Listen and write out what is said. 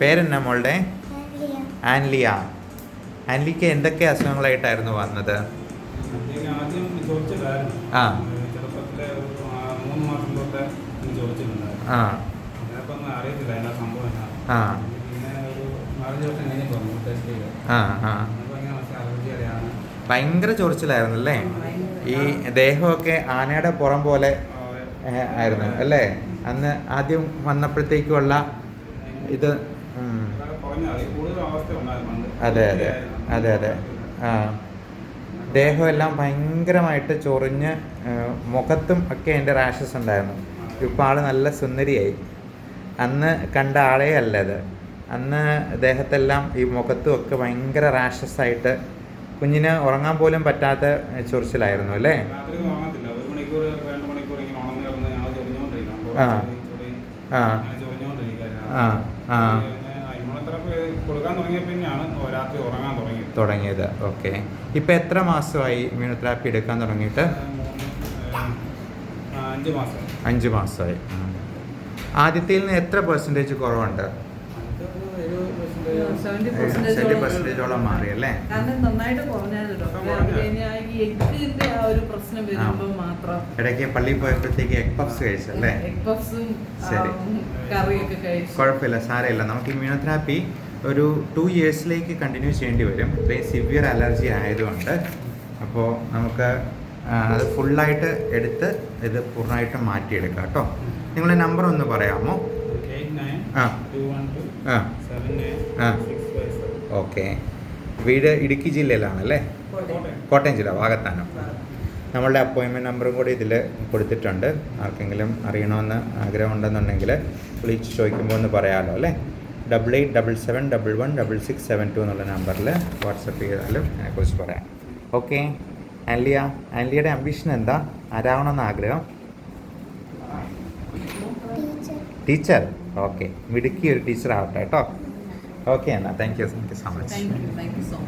പേരെന്നാ മോളുടെ? ആൻലിയ. ആൻലിക്ക് എന്തൊക്കെ അസുഖങ്ങളായിട്ടായിരുന്നു വന്നത്? ആ. ആ, ആ. ആ. ഭയങ്കര ചൊറിച്ചിലായിരുന്നു അല്ലേ ഈ ദേഹമൊക്കെ ആനയുടെ പുറം പോലെ ആയിരുന്നു അല്ലേ? അന്ന് ആദ്യം വന്നപ്പോഴത്തേക്കുള്ള ഇത് അത്. അതെ. അതെ അതെ. ആ. ദേഹമെല്ലാം ഭയങ്കരമായിട്ട് ചൊറിഞ്ഞ് മുഖത്തും ഒക്കെ എന്റെ റാഷസ് ഉണ്ടായിരുന്നു. ഇപ്പോൾ ആൾ നല്ല സുന്ദരിയായി. അന്ന് കണ്ട ആളേ അല്ല അത് അന്ന് ദേഹത്തെല്ലാം ഈ മുഖത്തും ഒക്കെ ഭയങ്കര റാഷസ് ആയിട്ട് കുഞ്ഞിന് ഉറങ്ങാൻ പോലും പറ്റാത്ത ചൊറിച്ചിലായിരുന്നു അല്ലേ? ആ. ആ. ആ ആ. കൊടുക്കാൻ തുടങ്ങിയ പിന്നെയാണ് രാത്രി ഉറങ്ങാൻ തുടങ്ങിയത്. തുടങ്ങിയത്. ഓക്കെ. ഇപ്പം എത്ര മാസമായി ഇമ്മ്യൂണോതെറാപ്പി എടുക്കാൻ തുടങ്ങിയിട്ട്? അഞ്ച് മാസം. അഞ്ച് മാസമായി. ആദ്യത്തിൽ നിന്ന് എത്ര പെർസെന്റേജ് കുറവുണ്ട്? പെർസെന്റേജോളം മാറി അല്ലേ? കാരണം നന്നായിട്ട് കുറഞ്ഞായിരുന്നു ഡോക്ടർ ഈ എഗ്ഗിന്റെ ആ ഒരു പ്രശ്നം വരുമ്പോൾ മാത്രം ഇടയ്ക്ക് പള്ളിയിൽ പോയപ്പോഴത്തേക്ക് എഗ് പഫ്സ് കഴിച്ചല്ലേ എഗ് പഫ്സും ശരി. കറിയൊക്കെ കഴിച്ചു. കുഴപ്പമില്ല സാരമില്ല. നമുക്ക് ഇമ്മ്യൂണോതെറാപ്പി ഒരു ടു ഇയേഴ്സിലേക്ക് കണ്ടിന്യൂ ചെയ്യേണ്ടി വരും. ഇത്രയും സിവിയർ അലർജി ആയതുകൊണ്ട്. അപ്പോൾ നമുക്ക് അത് ഫുള്ളായിട്ട് എടുത്ത് ഇത് പൂർണമായിട്ടും മാറ്റിയെടുക്കാം കേട്ടോ. നിങ്ങളുടെ നമ്പർ ഒന്ന് പറയാമോ? ആ. ആ. ആ. ഓക്കെ. വീട് ഇടുക്കി ജില്ലയിലാണല്ലേ? കോട്ടയം. ജില്ല ഭാഗത്താണ് നമ്മളുടെ അപ്പോയിൻമെന്റ് നമ്പറും കൂടി ഇതിൽ കൊടുത്തിട്ടുണ്ട്. ആർക്കെങ്കിലും അറിയണമെന്ന് ആഗ്രഹമുണ്ടെന്നുണ്ടെങ്കിൽ വിളിച്ച് ചോദിക്കുമ്പോൾ ഒന്ന് പറയാമല്ലോ അല്ലേ? Double eight double seven double one double six seven two എന്നുള്ള നമ്പറിൽ വാട്സപ്പ് ചെയ്താലും അതിനെക്കുറിച്ച് പറയാം. ഓക്കെ. ആൻലിയ ആൻലിയുടെ അംബിഷൻ എന്താ? ആരാവണമെന്ന് ആഗ്രഹം? ടീച്ചർ. ടീച്ചർ. ഓക്കെ. മിടുക്കി ഒരു ടീച്ചർ ആവട്ടെ കേട്ടോ. Okay, Anna. Thank you. Thank you so much. Thank you. Thank you so much.